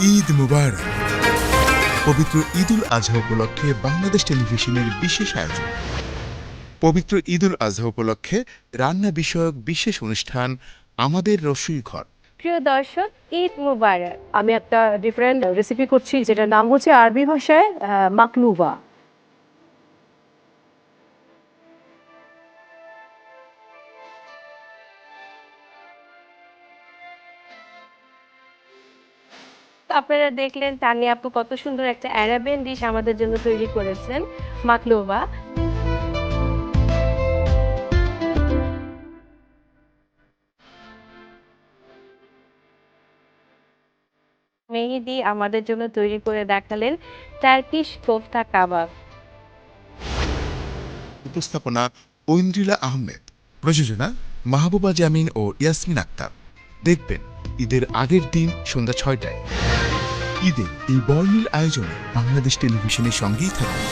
ঈদ মুবারক। পবিত্র ঈদুল আজহা উপলক্ষে বাংলাদেশ টেলিভিশনের বিশেষ আয়োজন। পবিত্র ঈদুল আজহা উপলক্ষে রান্না বিষয়ক বিশেষ অনুষ্ঠান আমাদের রসুই ঘর। প্রিয় দর্শক ঈদ মুবারক। আমি একটা ডিফারেন্ট রেসিপি করছি যেটার নাম হচ্ছে আরবি ভাষায় আহ, মাকলুবা আপনারা দেখলেন তানিয়া আপু কত সুন্দর একটা অ্যারাবিয়ান ডিশ আমাদের জন্য তৈরি করেছেন, মাকলোবা। মেহেদি আমাদের জন্য তৈরি করে দেখালেন টার্কিশ কোফতা কাবাব। উপস্থাপনা ঐন্দ্রিলা আহমেদ, প্রযোজনা মাহবুবা জামিন ও ইয়াসমিন আক্তার। দেখবেন ঈদের আগের দিন সন্ধ্যা ছয়টায়। ঈদে এই বর্ণিল আয়োজনে বাংলাদেশ টেলিভিশনের সঙ্গেই থাকুন।